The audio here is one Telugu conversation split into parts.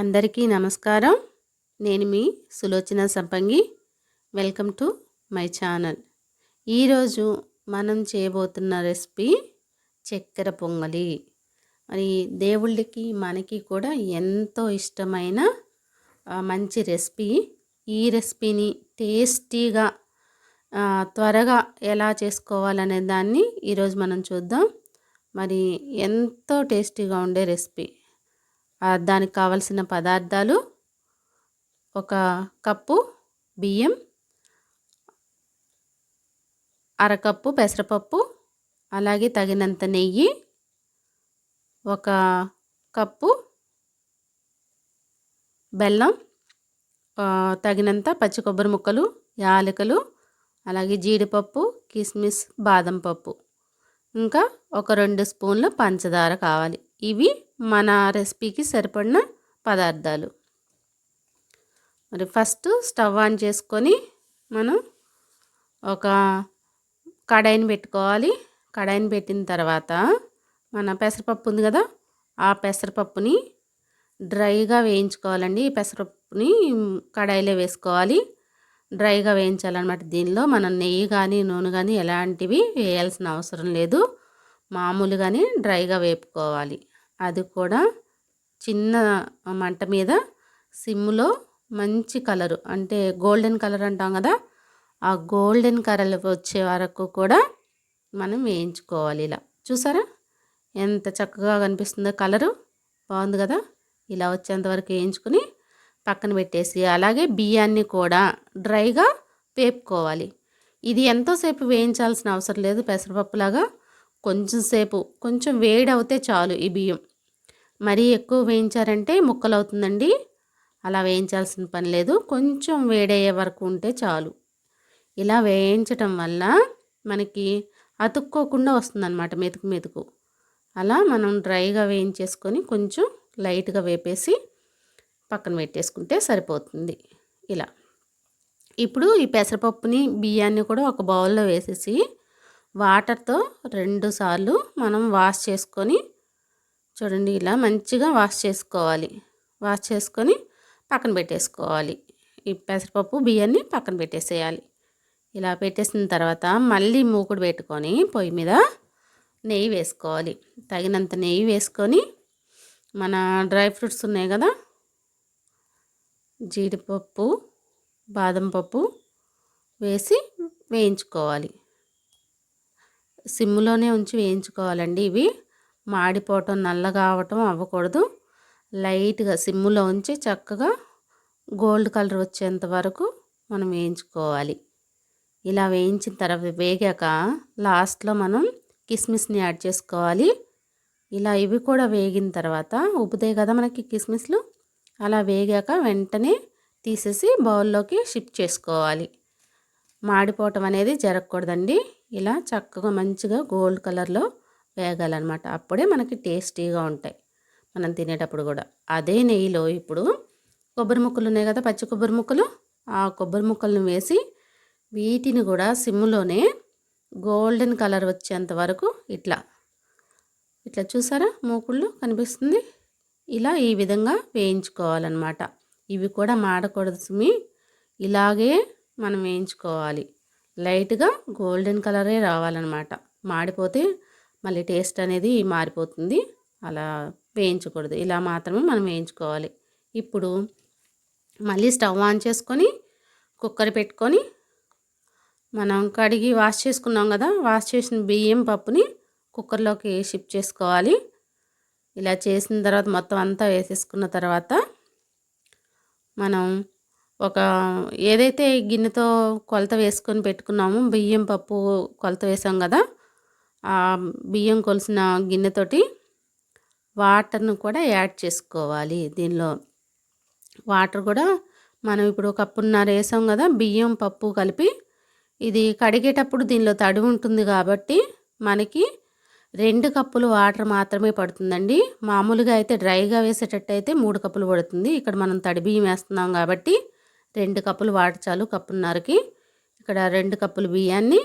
అందరికీ నమస్కారం. నేను మీ Sulochana Sampangi. Welcome to my channel. ఈరోజు మనం చేయబోతున్న రెసిపీ చక్కెర పొంగలి. మరి దేవుళ్ళకి మనకి కూడా ఎంతో ఇష్టమైన మంచి రెసిపీ. ఈ రెసిపీని టేస్టీగా త్వరగా ఎలా చేసుకోవాలనే దాన్ని ఈరోజు మనం చూద్దాం. మరి ఎంతో టేస్టీగా ఉండే రెసిపీ. దానికి కావలసిన పదార్థాలు ఒక కప్పు బియ్యం అరకప్పు పెసరపప్పు అలాగే తగినంత నెయ్యి ఒక కప్పు బెల్లం తగినంత పచ్చి కొబ్బరి ముక్కలు యాలకులు అలాగే జీడిపప్పు కిస్మిస్ బాదం పప్పు. ఇంకా ఒక రెండు స్పూన్లు పంచదార కావాలి. ఇవి మన రెసిపీకి సరిపడిన పదార్థాలు. మరి ఫస్ట్ స్టవ్ ఆన్ చేసుకొని మనం ఒక కడాయిని పెట్టుకోవాలి. కడాయిని పెట్టిన తర్వాత మన పెసరపప్పు ఉంది కదా ఆ పెసరపప్పుని డ్రైగా వేయించుకోవాలండి. ఈ పెసరపప్పుని కడాయిలో వేసుకోవాలి. డ్రైగా వేయించాలన్నమాట. దీనిలో మనం నెయ్యి కానీ నూనె కానీ ఎలాంటివి వేయాల్సిన అవసరం లేదు. మామూలుగానే డ్రైగా వేపుకోవాలి. అది కూడా చిన్న మంట మీద సిమ్లో మంచి కలరు అంటే గోల్డెన్ కలర్ అంటాం కదా ఆ గోల్డెన్ కలర్ వచ్చే వరకు కూడా మనం వేయించుకోవాలి ఇలా. చూసారా? ఎంత చక్కగా కనిపిస్తుందో కలరు. బాగుంది కదా? ఇలా వచ్చేంత వరకు వేయించుకుని పక్కన పెట్టేసి అలాగే బియ్యాన్ని కూడా డ్రైగా వేపుకోవాలి. ఇది ఎంతోసేపు వేయించాల్సిన అవసరం లేదు పెసరపప్పులాగా. కొంచెం సేపు కొంచెం వేడి అవుతే చాలు ఈ బియ్యం. మరీ ఎక్కువ వేయించారంటే ముక్కలు అవుతుందండి అలా వేయించాల్సిన పని లేదు. కొంచెం వేడయ్యే వరకు ఉంటే చాలు. ఇలా వేయించటం వల్ల మనకి అతుక్కోకుండా వస్తుందన్నమాట మెతుకు మెతుకు. అలా మనం డ్రైగా వేయించేసుకొని కొంచెం లైట్గా వేపేసి పక్కన పెట్టేసుకుంటే సరిపోతుంది. ఇలా. ఇప్పుడు ఈ పెసరపప్పుని బియ్యాన్ని కూడా ఒక బౌల్లో వేసేసి వాటర్తో రెండు సార్లు మనం వాష్ చేసుకొని చూడండి ఇలా మంచిగా వాష్ చేసుకోవాలి. వాష్ చేసుకొని పక్కన పెట్టేసుకోవాలి. ఈ పెసరపప్పు బియ్యాన్ని పక్కన పెట్టేసేయాలి. ఇలా పెట్టేసిన తర్వాత మళ్ళీ మూకుడు పెట్టుకొని పొయ్యి మీద నెయ్యి వేసుకోవాలి. తగినంత నెయ్యి వేసుకొని మన డ్రై ఫ్రూట్స్ ఉన్నాయి కదా జీడిపప్పు బాదం పప్పు వేసి వేయించుకోవాలి. సిమ్లోనే ఉంచి వేయించుకోవాలండి ఇవి. మాడిపోవటం నల్లగా అవటం అవ్వకూడదు. లైట్గా సిమ్లో ఉంచి చక్కగా గోల్డ్ కలర్ వచ్చేంత వరకు మనం వేయించుకోవాలి. ఇలా వేయించిన తర్వాత వేగాక లాస్ట్లో మనం కిస్మిస్ని యాడ్ చేసుకోవాలి. ఇలా ఇవి కూడా వేగిన తర్వాత ఉబ్బుతాయి కదా మనకి కిస్మిస్లు. అలా వేగాక వెంటనే తీసేసి బౌల్లోకి షిఫ్ట్ చేసుకోవాలి. మాడిపోవటం అనేది జరగకూడదండి. ఇలా చక్కగా మంచిగా గోల్డ్ కలర్లో వేగాలన్నమాట. అప్పుడే మనకి టేస్టీగా ఉంటాయి. మనం తినేటప్పుడు కూడా. అదే నెయ్యిలో ఇప్పుడు కొబ్బరి ముక్కలు ఉన్నాయి కదా పచ్చి కొబ్బరి ముక్కలు. ఆ కొబ్బరి ముక్కలను వేసి వీటిని కూడా సిమ్లోనే గోల్డెన్ కలర్ వచ్చేంత వరకు ఇట్లా ఇట్లా చూసారా? మూకుళ్ళు కనిపిస్తుంది. ఇలా ఈ విధంగా వేయించుకోవాలన్నమాట. ఇవి కూడా మాడకూడదు సుమి. ఇలాగే మనం వేయించుకోవాలి. లైట్గా గోల్డెన్ కలరే రావాలన్నమాట. మాడిపోతే మళ్ళీ టేస్ట్ అనేది మారిపోతుంది. అలా వేయించకూడదు. ఇలా మాత్రమే మనం వేయించుకోవాలి. ఇప్పుడు మళ్ళీ స్టవ్ ఆన్ చేసుకొని కుక్కర్ పెట్టుకొని మనం కడిగి వాష్ చేసుకున్నాం కదా వాష్ చేసిన బియ్యం పప్పుని కుక్కర్లోకి షిఫ్ట్ చేసుకోవాలి. ఇలా చేసిన తర్వాత మొత్తం అంతా వేసేసుకున్న తర్వాత మనం ఒక ఏదైతే గిన్నెతో కొలత వేసుకొని పెట్టుకున్నామో బియ్యం పప్పు కొలత వేసాం కదా ఆ బియ్యం కొలిసిన గిన్నెతోటి వాటర్ను కూడా యాడ్ చేసుకోవాలి దీనిలో. వాటర్ కూడా మనం ఇప్పుడు కప్పున్నర వేసాం కదా బియ్యం పప్పు కలిపి ఇది కడిగేటప్పుడు దీనిలో తడి ఉంటుంది కాబట్టి మనకి రెండు కప్పులు వాటర్ మాత్రమే పడుతుందండి. మామూలుగా అయితే డ్రైగా వేసేటట్టయితే మూడు కప్పులు పడుతుంది. ఇక్కడ మనం తడి బియ్యం వేస్తున్నాం కాబట్టి రెండు కప్పులు వాటర్ చాలు కప్పున్నరకి. ఇక్కడ రెండు కప్పులు బియ్యాన్ని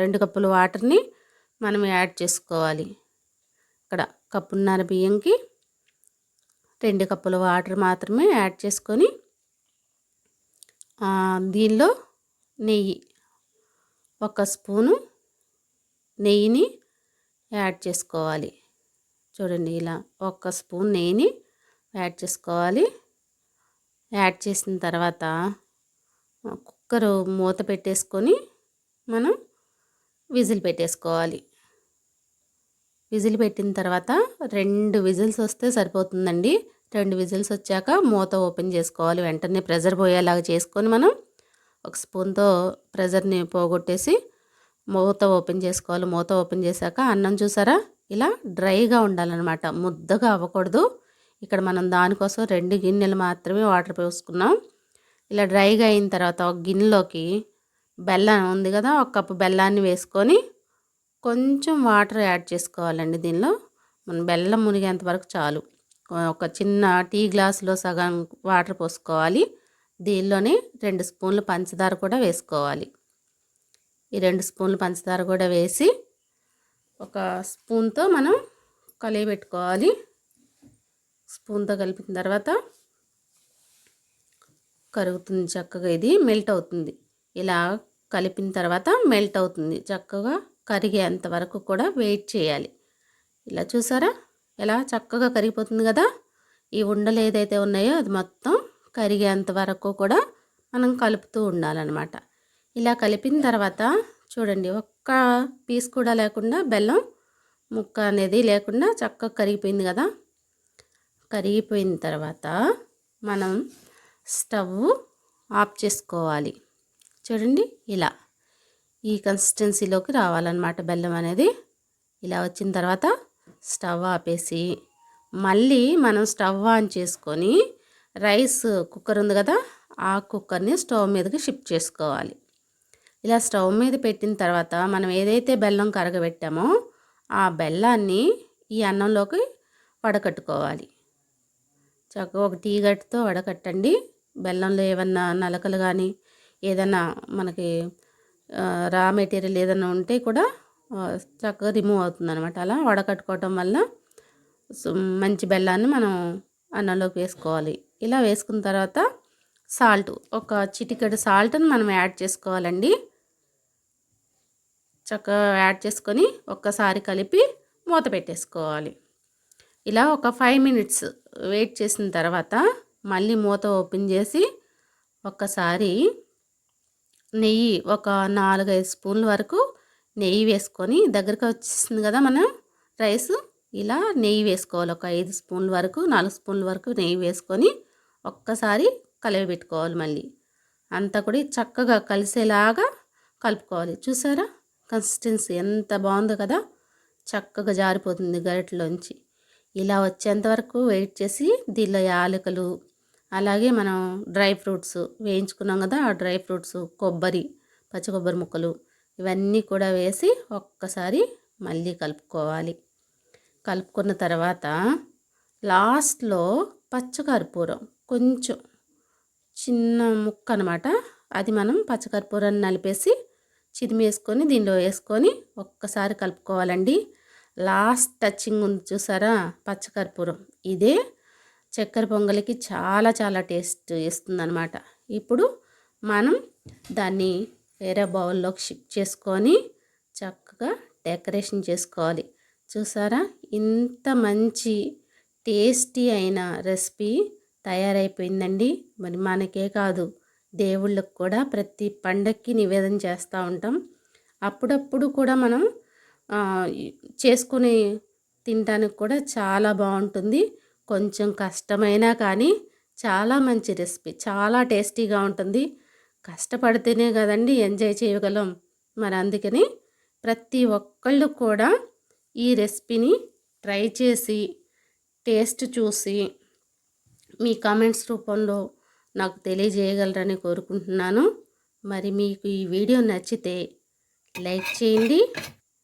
రెండు కప్పులు వాటర్ని మనం యాడ్ చేసుకోవాలి. ఇక్కడ కప్పున్నర బియ్యంకి రెండు కప్పుల వాటర్ మాత్రమే యాడ్ చేసుకొని దీనిలో నెయ్యి ఒక స్పూను నెయ్యిని యాడ్ చేసుకోవాలి. చూడండి ఇలా ఒక స్పూన్ నెయ్యిని యాడ్ చేసుకోవాలి. యాడ్ చేసిన తర్వాత కుక్కర్ మూత పెట్టేసుకొని మనం విజిల్ పెట్టేసుకోవాలి. విజిల్ పెట్టిన తర్వాత రెండు విజిల్స్ వస్తే సరిపోతుందండి. రెండు విజిల్స్ వచ్చాక మూత ఓపెన్ చేసుకోవాలి. వెంటనే ప్రెజర్ పోయేలాగా చేసుకొని మనం ఒక స్పూన్తో ప్రెజర్ని పోగొట్టేసి మూత ఓపెన్ చేసుకోవాలి. మూత ఓపెన్ చేశాక అన్నం చూసారా? ఇలా డ్రైగా ఉండాలన్నమాట. ముద్దగా అవ్వకూడదు. ఇక్కడ మనం దానికోసం రెండు గిన్నెలు మాత్రమే వాటర్ పోసుకున్నాం. ఇలా డ్రైగా అయిన తర్వాత ఒక గిన్నెలోకి బెల్లం ఉంది కదా ఒక కప్పు బెల్లాన్ని వేసుకొని కొంచెం వాటర్ యాడ్ చేసుకోవాలండి దీనిలో. మనం బెల్లం మునిగేంత వరకు చాలు. ఒక చిన్న టీ గ్లాసులో సగం వాటర్ పోసుకోవాలి. దీనిలోనే రెండు స్పూన్లు పంచదార కూడా వేసుకోవాలి. ఈ రెండు స్పూన్లు పంచదార కూడా వేసి ఒక స్పూన్తో మనం కలిగి పెట్టుకోవాలి స్పూన్తో కలిపిన తర్వాత కరుగుతుంది చక్కగా ఇది మెల్ట్ అవుతుంది. ఇలా కలిపిన తర్వాత మెల్ట్ అవుతుంది. చక్కగా కరిగేంత వరకు కూడా వెయిట్ చేయాలి. ఇలా చూసారా? ఎలా చక్కగా కరిగిపోతుంది కదా? ఈ ఉండలు ఏదైతే ఉన్నాయో అది మొత్తం కరిగేంత వరకు కూడా మనం కలుపుతూ ఉండాలన్నమాట. ఇలా కలిపిన తర్వాత చూడండి ఒక్క పీస్ కూడా లేకుండా బెల్లం ముక్క అనేది లేకుండా చక్కగా కరిగిపోయింది కదా? కరిగిపోయిన తర్వాత మనం స్టవ్ ఆఫ్ చేసుకోవాలి. చూడండి ఇలా. ఈ కన్సిస్టెన్సీలోకి రావాలన్నమాట బెల్లం అనేది. ఇలా వచ్చిన తర్వాత స్టవ్ ఆపేసి మళ్ళీ మనం స్టవ్ ఆన్ చేసుకొని రైస్ కుక్కర్ ఉంది కదా ఆ కుక్కర్ని స్టవ్ మీదకి షిఫ్ట్ చేసుకోవాలి. ఇలా స్టవ్ మీద పెట్టిన తర్వాత మనం ఏదైతే బెల్లం కరగబెట్టామో ఆ బెల్లాన్ని ఈ అన్నంలోకి వడకట్టుకోవాలి. చక్కగా ఒక టీ గట్టుతో వడకట్టండి బెల్లంలో ఏమన్నా నలకలు కానీ ఏదన్నా మనకి రా మెటీరియల్ ఏదైనా ఉంటే కూడా చక్కగా రిమూవ్ అవుతుంది అనమాట అలా వడకట్టుకోవటం వల్ల మంచి బెల్లాన్ని మనం అన్నంలోకి వేసుకోవాలి. ఇలా వేసుకున్న తర్వాత సాల్ట్ ఒక చిటికెడు సాల్ట్ని మనం యాడ్ చేసుకోవాలండి. చక్కగా యాడ్ చేసుకొని ఒక్కసారి కలిపి మూత పెట్టేసుకోవాలి. ఇలా ఒక ఫైవ్ మినిట్స్ వెయిట్ చేసిన తర్వాత మళ్ళీ మూత ఓపెన్ చేసి ఒక్కసారి నెయ్యి ఒక నాలుగైదు స్పూన్ల వరకు నెయ్యి వేసుకొని దగ్గరికి వచ్చేసింది కదా మనం రైస్ ఇలా నెయ్యి వేసుకోవాలి. ఒక ఐదు స్పూన్ల వరకు నాలుగు స్పూన్ల వరకు నెయ్యి వేసుకొని ఒక్కసారి కలిపి పెట్టుకోవాలి మళ్ళీ. అంతా కూడా చక్కగా కలిసేలాగా కలుపుకోవాలి. చూసారా? కన్సిస్టెన్సీ ఎంత బాగుందో కదా? చక్కగా జారిపోతుంది గరిటలోంచి. ఇలా వచ్చేంత వరకు వెయిట్ చేసి దీనిలో యాలకులు అలాగే మనం డ్రై ఫ్రూట్స్ వేయించుకున్నాం కదా ఆ డ్రై ఫ్రూట్స్ కొబ్బరి పచ్చి కొబ్బరి ముక్కలు ఇవన్నీ కూడా వేసి ఒక్కసారి మళ్ళీ కలుపుకోవాలి. కలుపుకున్న తర్వాత లాస్ట్లో పచ్చకర్పూరం కొంచెం చిన్న ముక్క అనమాట అది మనం పచ్చకర్పూరాన్ని నలిపేసి చిదిమేసుకొని దీనిలో వేసుకొని ఒక్కసారి కలుపుకోవాలండి. లాస్ట్ టచింగ్ ఉంది చూసారా? పచ్చకర్పూరం. ఇదే చక్కెర పొంగలికి చాలా చాలా టేస్ట్ ఇస్తుందన్నమాట. ఇప్పుడు మనం దాన్ని వేరే బౌల్లోకి షిఫ్ట్ చేసుకొని చక్కగా డెకరేషన్ చేసుకోవాలి. చూసారా? ఇంత మంచి టేస్టీ అయిన రెసిపీ తయారైపోయిందండి. మరి మనకే కాదు దేవుళ్ళకు కూడా ప్రతి పండక్కి నివేదన చేస్తూ ఉంటాం. అప్పుడప్పుడు కూడా మనం చేసుకుని తినడానికి కూడా చాలా బాగుంటుంది. కొంచెం కష్టమైనా కానీ చాలా మంచి రెసిపీ. చాలా టేస్టీగా ఉంటుంది. కష్టపడితేనే కదండి ఎంజాయ్ చేయగలం. మరి అందుకని ప్రతి ఒక్కళ్ళు కూడా ఈ రెసిపీని ట్రై చేసి టేస్ట్ చూసి మీ కామెంట్స్ రూపంలో నాకు తెలియజేయగలరని కోరుకుంటున్నాను. మరి మీకు ఈ వీడియో నచ్చితే లైక్ చేయండి.